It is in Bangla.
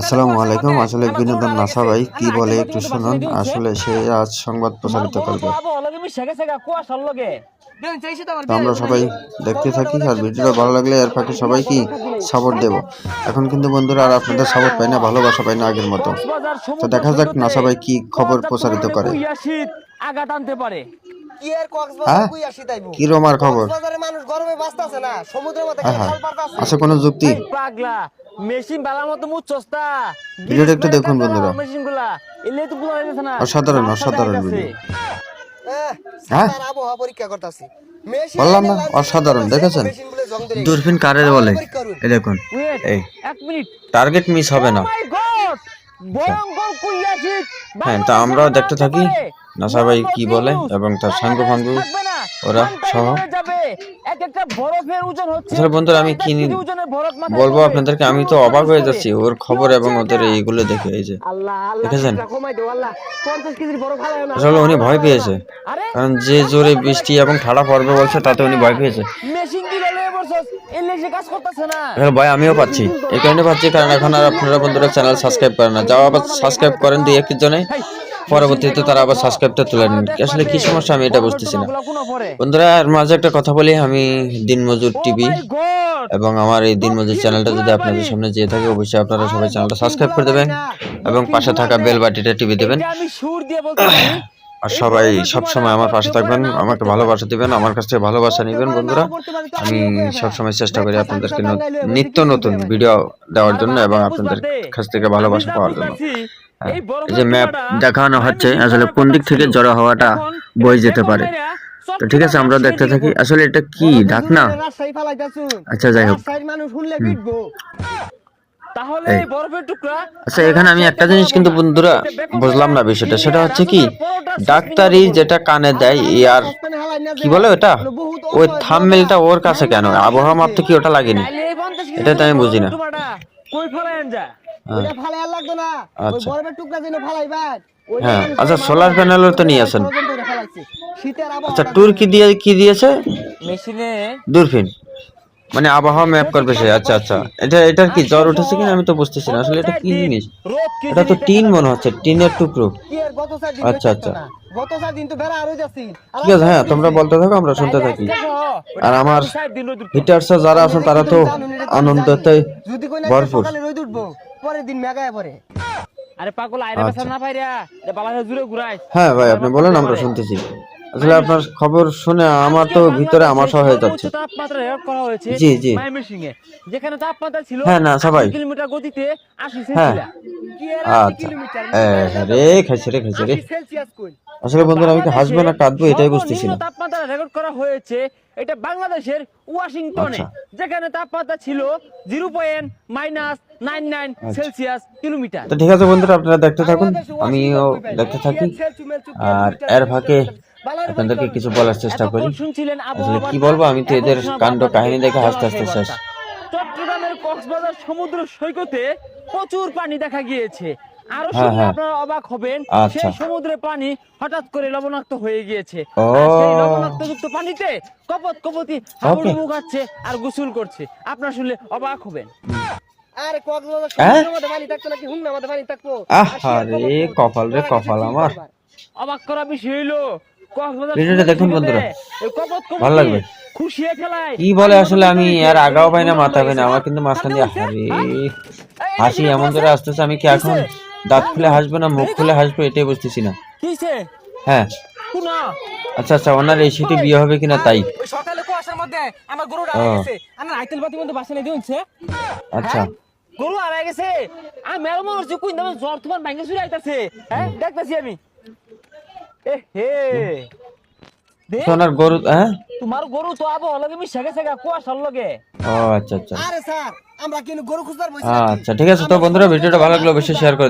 আসসালামু আলাইকুম। আসলে বিনোদন নাসা ভাই কি বলে একটু শুনুন। আসলে সে আজ সংবাদ প্রচারিত করবে। আমরা সবাই দেখতে থাকি আর ভিডিওটা ভালো লাগলে এর ফাঁকে সবাই কি সাপোর্ট দেব। এখন কিন্তু বন্ধুরা আর আপনাদের সাপোর্ট পাই না ভালোবাসা পাই না আগের মতো। তো দেখা যাক নাসা ভাই কি খবর প্রচারিত করে। আঘাত আনতে পারে। হ্যাঁ? খবর? কক্সবাজারে মানুষ গরমে বাঁচতাছে না সমুদ্রের মধ্যে হ্যাঁ হ্যাঁ। আছে। কোনো যুক্তি? পাগলা। মেশিন বালার মতো ভিডিওটা একটু দেখুন বন্ধুরা। মেশিনগুলা এলে তো যাচ্ছে না। অসাধারণ, অসাধারণ ভিডিও। হ্যাঁ? আবহাওয়া পরীক্ষা করতাছি। মেশিন বললাম না, অসাধারণ, দেখেছেন? দূরবীন কারে বলে। এই দেখুন এই। এক মিনিট। টার্গেট মিস হবে না। ভয়ঙ্কর কুইয়া হ্যাঁ তা আমরাও দেখতে থাকি। নাসা ভাই কি বলে এবং তার সাঙ্গু ফাঙ্গু। ওরা সহ। আসলে বন্ধুরা আমি কি বলব আপনাদেরকে আমি তো অবাক হয়ে যাচ্ছি ওর খবর এবং ওদের এইগুলো দেখে এই যে দেখেছেন? শীতটা কমাই দাও আল্লাহ 50 কেজির বড় ফালায় না। আসলে উনি ভয় পেয়েছে। কারণ যে জোরে বৃষ্টি এবং ঠাড়া পড়বে বলছে তাতে উনি ভয় পেয়েছে। ভয় আমিও পাচ্ছি। এই কারণে পাচ্ছি কারণ এখন আর আপনারা বন্ধুরা চ্যানেল সাবস্ক্রাইব করেন না। যাও আবার সাবস্ক্রাইব করেন দুই একটি জনে পরবর্তীতে তারা আবার সাবস্ক্রাইবটা তুলে নেন। আসলে কি সমস্যা আমি এটা বুঝতেছি না। বন্ধুরা এর মাঝে একটা কথা বলি আমি দিনমজুর টিভি এবং আমার এই দিনমজুর চ্যানেলটা যদি আপনাদের সামনে যেয়ে থাকে অবশ্যই আপনারা সবাই চ্যানেলটা সাবস্ক্রাইব করে দেবেন এবং পাশে থাকা বেল বাটিটা টিভি দেবেন। আর সবাই সব সময় আমার পাশে থাকবেন আমাকে ভালোবাসা দিবেন আমার কাছ থেকে ভালোবাসা নেবেন বন্ধুরা। আমি সবসময় চেষ্টা করি আপনাদেরকে নিত্য নতুন ভিডিও দেওয়ার জন্য এবং আপনাদের কাছ থেকে ভালোবাসা পাওয়ার জন্য। যে ম্যাপ দেখানো হচ্ছে আসলে কোন দিক থেকে জড়ো হওয়াটা বয়ে যেতে পারে। তো ঠিক আছে আমরা দেখতে থাকি। আসলে এটা কি? ঢাকনা রাজশাহী ফালাইতাছুন আচ্ছা যাই হোক। রাজশাহীর মানুষ শুনলে পিটবো। তাহলে এই। এই বরফের টুকরা আচ্ছা এখানে আমি একটা জিনিস কিন্তু বন্ধুরা বুঝলাম না বিষয়টা। সেটা হচ্ছে কি? ডাক্তারি যেটা কানে দেয় ইয়ার সস্তানে কি বলে ওটা? ওই থামমেলটা ওর কাছে কেন? আবহাওয়া মাপতে কি ওটা লাগেনি। তাইলে এই 50 কেজি এটা তো আমি বুঝি না। ওটা লাগতো না। ওই আচ্ছা। বরফের টুকরা যেন ফালাইবার হ্যাঁ, আচ্ছা, মানুষ solar panel ও তো নিয়ে আসেন। আচ্ছা ট্যুর কি দিয়ে কি দিয়েছে? মেশিনে দূরবীন মানে আবহাওয়া ম্যাপ করবে সে আচ্ছা আচ্ছা। এটা এটার কি জ্বর উঠেছে কিনা আমি তো বুঝতেছি না। আসলে এটা কি জিনিস? এটা তো টিন মনে হচ্ছে টিনের টুকরো। আচ্ছা, আচ্ছা। ঠিক আছে হ্যাঁ তোমরা বলতে থাকো আমরা শুনতে থাকি। আর আমার হিটার্স যারা আছেন তারা তো আনন্দতে না ভরপুর। পরের দিন মেঘায় পরে আরে পাগল আইরে আচ্ছা। বাসা না পাইরা এ বালাহে জুড়ে ঘুরাই হ্যাঁ ভাই আপনি বলেন আমরা শুনতেছি। আসলে আপনার খবর শুনে আমার তো ভিতরে আমার সহ হয়ে যাচ্ছে। তাপমাত্রা রেকর্ড করা হয়েছে জি, জি। মাইমেসিং এ যেখানে তাপমাত্রা ছিল হ্যাঁ, না, সবাই। কিলোমিটার গতিতে 80 হ্যাঁ। সেলসিয়াস। কি আর আচ্ছা। কিলোমিটার? এ, রে খাইছে রে খাইছে রে। আসলে বন্ধুরা আমি কি হাসবো না কাঁদবো এটাই বুঝতেছি না। রেকর্ড করা হয়েছে এটা বাংলাদেশের ওয়াশিংটনে আচ্ছা। যেখানে তাপমাত্রা ছিল zero point minus nine nine আচ্ছা। Celsius kilometre. তো ঠিক আছে বন্ধুরা আপনারা দেখতে থাকুন। আমিও দেখতে থাকি। আর এর ফাঁকে আপনাদেরকে কিছু বলার চেষ্টা করি। শুনছিলেন আসলে কি বলব আমি তো এদের কাণ্ড কাহিনী দেখে হাসতে হাসতে শেষ। চট্টগ্রামের কক্সবাজার সমুদ্র সৈকতে প্রচুর পানি দেখা গিয়েছে। আরও হ্যাঁ, শুনলে হ্যাঁ। আপনারা অবাক হবেন আচ্ছা। সেই সমুদ্রের পানি হঠাৎ করে লবণাক্ত হয়ে গিয়েছে। আর সেই লবণাক্ত পানিতে কপত কপতি হাবুডুবু খাচ্ছে আর গোসল করছে। আপনারা শুনলে অবাক হবেন। আরে কক্সবাজার? সমুদ্রের মধ্যে পানি থাকতো নাকি? হুমনার মধ্যে পানি থাকতো। আহা কপাল রে কপাল আমার। অবাক করা বিষয় হইল। ভিডিওটা দেখুন বন্ধুরা। এই কপত কপতি ভালো লাগবে। কি বলে আসলে আমি আর আগাও পাই না মাথা পাই না আমার কিন্তু মাঝখান দিয়ে হাসি এমন করে আসতেছে আমি কি এখন দাঁত খুলে হাসবে না মুখ খুলে হাসবে এটাই বুঝতেছি না। হ্যাঁ। শুনো। আচ্ছা আচ্ছা ওনার এই শীতে বিয়ে হবে কিনা তাই? ওই সকালে কুয়াশার মধ্যে আমার গরুটা ও। গেছে। আমার আইতেল বাতির মধ্যে বাসা নিয়ে দিচ্ছে আচ্ছা। গরু হারিয়ে গেছে। আমি মেরো হচ্ছে কুইন দামে জ্বর তোমার চুরি আইতাছে। হ্যাঁ? দেখতেছি আমি। এ হে। ওনার গরু হ্যাঁ? তোমার গরু তো আবো লগে মিশে গেছে গা কুয়াশার লগে। ও আচ্ছা আচ্ছা। আরে স্যার আমরা কিন্তু গরু খুঁজবার বসে আচ্ছা ঠিক আছে তো বন্ধুরা ভিডিওটা ভালো লাগলে অবশ্যই শেয়ার করে